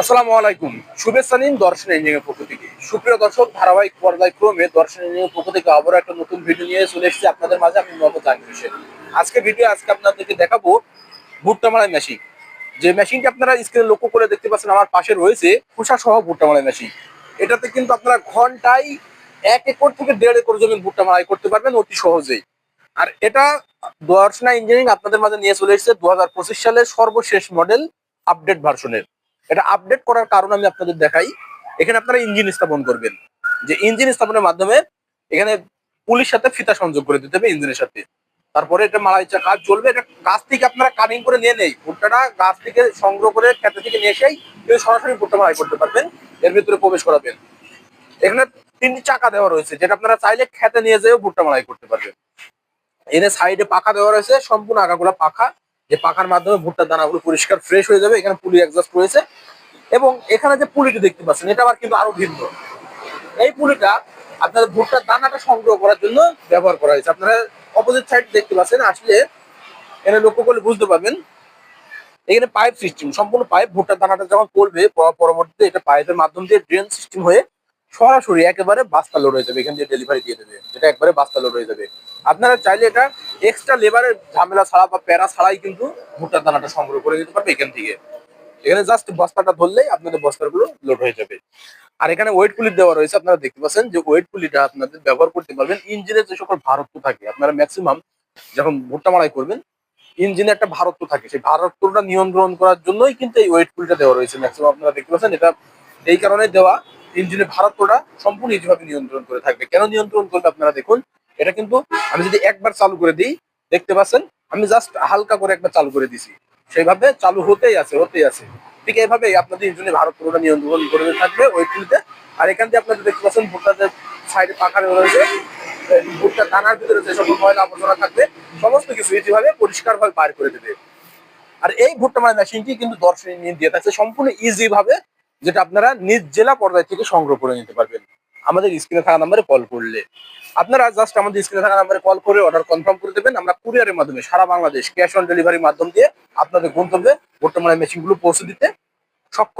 আসসালামু আলাইকুম। শুভেচ্ছা নিন দর্শন ইঞ্জিনিয়ার পক্ষ থেকে। সুপ্রিয় দর্শক, ধারাবাহিক পর্যায় ক্রমে দর্শন ইঞ্জিনিয়ার পক্ষ থেকে আবারও একটা নতুন ভিডিও নিয়ে চলে এসেছি আপনাদের মাঝে। আমি মোহাম্মদ জাহাঙ্গীর হোসেন। আজকে ভিডিও আজকে আপনাদেরকে দেখাবো ভুট্টা মারাই মেশিন যে মেশিনটি আপনারা স্ক্রিনে লক্ষ্য করে দেখতে পাচ্ছেন, আমার পাশে রয়েছে খোসা সহ ভুট্টা মারাই মেশিন এটাতে কিন্তু আপনারা ঘন্টায় এক একর থেকে দেড় একর জমি ভুট্টা মারাই করতে পারবেন অতি সহজেই। আর এটা দর্শনা ইঞ্জিনিয়ারিং আপনাদের মাঝে নিয়ে চলে এসেছে দু হাজার পঁচিশ সালের সর্বশেষ মডেল আপডেট ভার্সনের এটা আপডেট করার কারণ আমি আপনাদের দেখাই। এখানে আপনারা ইঞ্জিন স্থাপন করবেন। যে ইঞ্জিন স্থাপনের মাধ্যমে এখানে পুলিশ সাথে ফিতা সংযোগ করে দিতে হবে ইঞ্জিনের সাথে। তারপরে এটা মারা ইচ্ছা কাজ চলবে। এটা গাছ থেকে আপনারা কাটিং করে নিয়ে নেই। ভুট্টাটা গাছ থেকে সংগ্রহ করে খেতে থেকে নিয়ে এসেই কেউ সরাসরি ভুট্টা মারাই করতে পারবেন। এর ভিতরে প্রবেশ করাবেন। এখানে তিনটি চাকা দেওয়া রয়েছে। যেটা আপনারা চাইলে খেতে নিয়ে যেয়েও ভুট্টা মারাই করতে পারবেন। এনে সাইডে পাখা দেওয়া রয়েছে। সম্পূর্ণ আগাগুলা পাখা। যে পাখার মাধ্যমে ভুট্টার দানাগুলো পরিষ্কার ফ্রেশ হয়ে যাবে, এখানে পুলি এক্সস্ট রয়েছে। এবং এখানে যে পুলিটি দেখতে পাচ্ছেন, এটা আবার কিন্তু আরও ভিন্ন। এই পুলিটা আপনাদের ভুট্টার দানাটা সংগ্রহ করার জন্য ব্যবহার করা হয়েছে। আপনারা অপোজিট সাইড দেখতে পাচ্ছেন, আসলে এখানে লক্ষ্য করলে বুঝতে পারবেন, এখানে পাইপ সিস্টেম সম্পূর্ণ পাইপ ভুট্টার দানাটা যখন পড়বে পরবর্তীতে এটা পাইপের মাধ্যম দিয়ে ড্রেন সিস্টেম হয়ে সরাসরি একেবারে বাস্তা লোড হয়ে যাবে, এখান দিয়ে ডেলিভারি দিয়ে দেবে, যেটা একবারে বাস্তা লোড হয়ে যাবে। আপনারা চাইলে এটা এক্সট্রা লেবারের ঝামেলা ছাড়া বা প্যারা ছাড়াই কিন্তু ভুট্টার দানাটা সংগ্রহ করে দিতে পারবে এখান থেকে। এখানে জাস্ট বস্তাটা ধরলেই আপনাদের বস্তাগুলো লোড হয়ে যাবে। আর এখানে ওয়েট পুলি দেওয়া রয়েছে, আপনারা দেখতে পাচ্ছেন যে ওয়েট পুলিটা আপনাদের ব্যবহার করতে পারবেন ইঞ্জিনের যে সকল ভারত্ব থাকে, আপনারা ম্যাক্সিমাম যখন ভুট্টা মারাই করবেন ইঞ্জিনে একটা ভারত্ব থাকে, সেই ভারত্বটা নিয়ন্ত্রণ করার জন্যই কিন্তু এই ওয়েট পুলিটা দেওয়া রয়েছে ম্যাক্সিমাম আপনারা দেখতে পাচ্ছেন এটা এই কারণে দেওয়া। ইঞ্জিনের ভারত্বটা সম্পূর্ণ ইজিভাবে নিয়ন্ত্রণ করে থাকবে। কেন নিয়ন্ত্রণ করবে আপনারা দেখুন? এটা কিন্তু আমি যদি একবার চালু করে দিই, দেখতে পাচ্ছেন? আমি জাস্ট হালকা করে একবার চালু করে দিছি। সেইভাবে চালু হতেই আছে হতেই আছে। ঠিক এইভাবে আপনাদের ইঞ্জিনের ভারত্বটা নিয়ন্ত্রণ করে থাকবে ওই টুলতে আর এখান থেকে আপনারা দেখতে পাচ্ছেন, ভুট্টাদের সাইডে পাখা রয়েছে। ভুট্টা দানার ভিতরে যে সকল ময়লা আবর্জনা থাকবে, সমস্ত কিছু ইজিভাবে পরিষ্কার ভাবে বার করে দেবে। আর এই ভুট্টা মানে মেশিনটি কিন্তু দর্শনী নিয়ে দিয়ে থাকছে, সম্পূর্ণ ইজি ভাবে যেটা আপনারা নিজ জেলা পর্যায় থেকে সংগ্রহ করে নিতে পারবেন। আমাদের স্ক্রিনে থাকা নাম্বারে কল করলে। আপনারা জাস্ট আমাদের স্ক্রিনে থাকা নাম্বারে কল করে অর্ডার কনফার্ম করে দেবেন। আমরা কুরিয়ারের মাধ্যমে সারা বাংলাদেশ ক্যাশ অন ডেলিভারির মাধ্যম দিয়ে আপনাদের গন্তব্যে বর্তমানে মেশিনগুলো পৌঁছে দিতে সক্ষম